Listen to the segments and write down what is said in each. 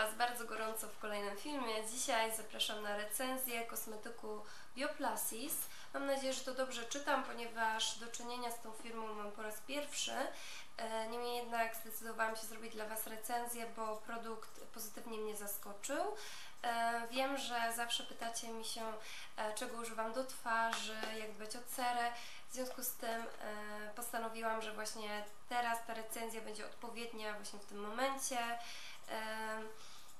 Was bardzo gorąco w kolejnym filmie. Dzisiaj zapraszam na recenzję kosmetyku Bioplasis. Mam nadzieję, że to dobrze czytam, ponieważ do czynienia z tą firmą mam po raz pierwszy. E, niemniej jednak zdecydowałam się zrobić dla Was recenzję, bo produkt pozytywnie mnie zaskoczył. E, wiem, że zawsze pytacie mi się, e, czego używam do twarzy, jak dbać o cerę. W związku z tym postanowiłam, że właśnie teraz ta recenzja będzie odpowiednia właśnie w tym momencie.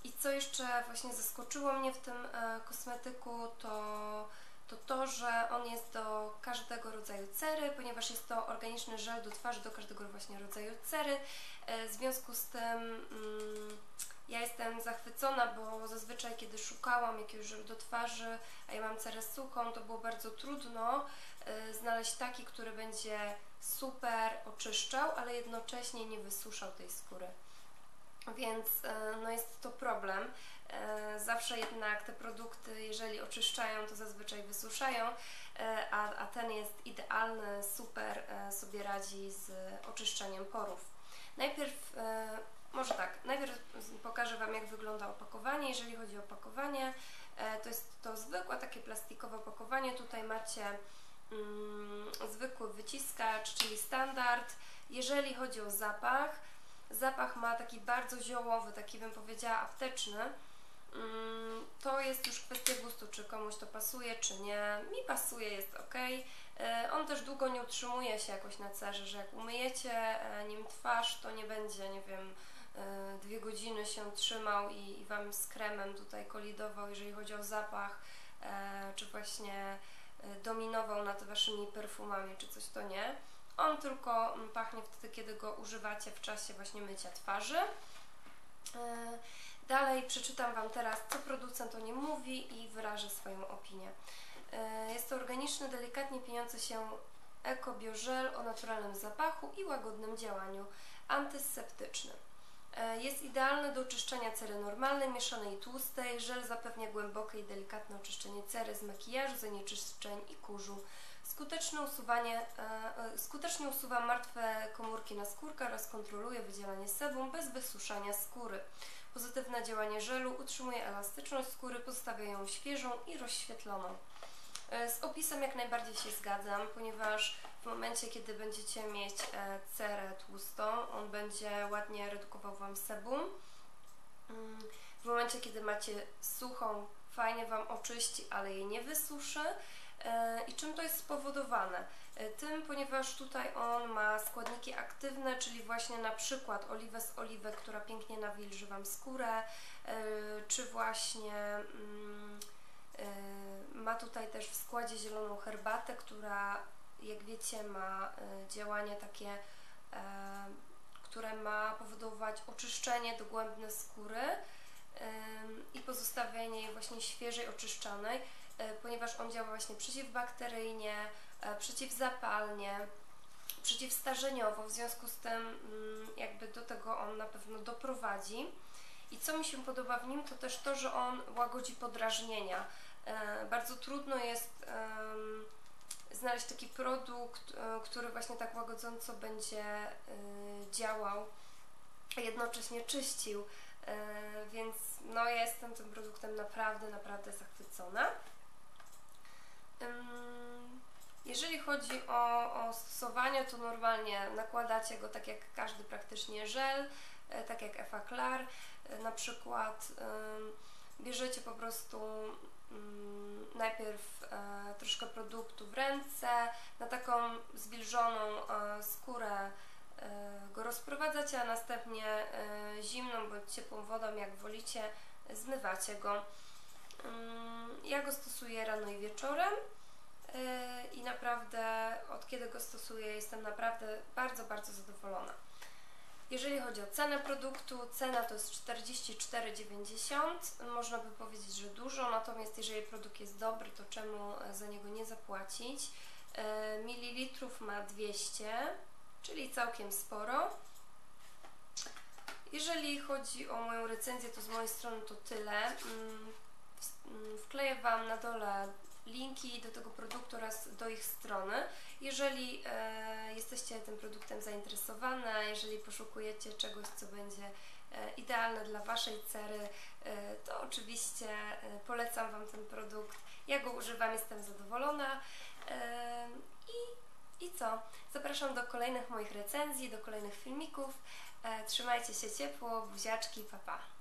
I co jeszcze właśnie zaskoczyło mnie w tym kosmetyku, to to to, że on jest do każdego rodzaju cery, ponieważ jest to organiczny żel do twarzy do każdego właśnie rodzaju cery. E, w związku z tym mm, ja jestem zachwycona, bo zazwyczaj kiedy szukałam jakiegoś żelu do twarzy, a ja mam cerę suchą, to było bardzo trudno y, znaleźć taki, który będzie super oczyszczał, ale jednocześnie nie wysuszał tej skóry. Więc y, no jest to problem. E, zawsze jednak te produkty, jeżeli oczyszczają, to zazwyczaj wysuszają, e, a, a ten jest idealny, super e, sobie radzi z oczyszczeniem porów. Najpierw, może tak, najpierw pokażę Wam jak wygląda opakowanie. Jeżeli chodzi o opakowanie, to jest to zwykłe takie plastikowe opakowanie. Tutaj macie mm, zwykły wyciskacz, czyli standard. Jeżeli chodzi o zapach, zapach ma taki bardzo ziołowy, taki bym powiedziała apteczny. Mm, to jest już kwestia gustu, czy komuś to pasuje, czy nie. Mi pasuje, jest ok. E, on też długo nie utrzymuje się jakoś na cerze, że jak umyjecie e, nim twarz, to nie będzie, nie wiem, e, dwie godziny się trzymał i, Wam z kremem tutaj kolidował, jeżeli chodzi o zapach, czy właśnie dominował nad Waszymi perfumami, czy coś to nie. On tylko mm, pachnie wtedy, kiedy go używacie w czasie właśnie mycia twarzy. Dalej przeczytam Wam teraz, co producent o nim mówi i wyrażę swoją opinię. E, jest to organiczny, delikatnie pieniący się ekobiożel o naturalnym zapachu i łagodnym działaniu, antyseptyczny. E, jest idealny do oczyszczania cery normalnej, mieszanej i tłustej. Żel zapewnia głębokie i delikatne oczyszczenie cery z makijażu, zanieczyszczeń i kurzu. Skuteczne usuwanie, e, skutecznie usuwa martwe komórki na skórkę oraz kontroluje wydzielanie sebum bez wysuszania skóry. Pozytywne działanie żelu utrzymuje elastyczność skóry, pozostawia ją świeżą i rozświetloną. E, z opisem jak najbardziej się zgadzam, ponieważ w momencie, kiedy będziecie mieć e, cerę tłustą, on będzie ładnie redukował Wam sebum. Mm, w momencie, kiedy macie suchą, fajnie Wam oczyści, ale jej nie wysuszy. E, I czym to jest spowodowane? E, tym, ponieważ tutaj on ma składniki aktywne, czyli właśnie na przykład oliwę z oliwek, która pięknie nawilży Wam skórę, e, czy właśnie mm, ma tutaj też w składzie zieloną herbatę, która jak wiecie ma działanie takie, które ma powodować oczyszczenie dogłębne skóry i pozostawienie jej właśnie świeżej, oczyszczanej ponieważ on działa właśnie przeciwbakteryjnie, e, przeciwzapalnie, przeciwstarzeniowo, w związku z tym mm, jakby do tego on na pewno doprowadzi. I co mi się podoba w nim, to też to, że on łagodzi podrażnienia. E, bardzo trudno jest znaleźć taki produkt, który właśnie tak łagodząco będzie działał, a jednocześnie czyścił. Więc no ja jestem tym produktem naprawdę, naprawdę zachwycona. Jeżeli chodzi o, o stosowanie, to normalnie nakładacie go tak jak każdy praktycznie żel, e, tak jak Effaclar. E, na przykład bierzecie po prostu najpierw e, troszkę produktu w ręce, na taką zwilżoną skórę go rozprowadzacie, a następnie zimną bądź ciepłą wodą, jak wolicie, zmywacie go. Ja go stosuję rano i wieczorem yy, i naprawdę od kiedy go stosuję jestem naprawdę bardzo, bardzo zadowolona. Jeżeli chodzi o cenę produktu, cena to jest 44,90. Można by powiedzieć, że dużo, natomiast jeżeli produkt jest dobry, to czemu za niego nie zapłacić? Yy, mililitrów ma 200, czyli całkiem sporo. Jeżeli chodzi o moją recenzję, to z mojej strony to tyle. Mm, wkleję Wam na dole linki do tego produktu oraz do ich strony. Jeżeli e, jesteście tym produktem zainteresowane, jeżeli poszukujecie czegoś, co będzie e, idealne dla Waszej cery, e, to oczywiście e, polecam Wam ten produkt. Ja go używam, jestem zadowolona. E, I, I co? Zapraszam do kolejnych moich recenzji, do kolejnych filmików. E, Trzymajcie się ciepło, buziaczki, papa. Pa.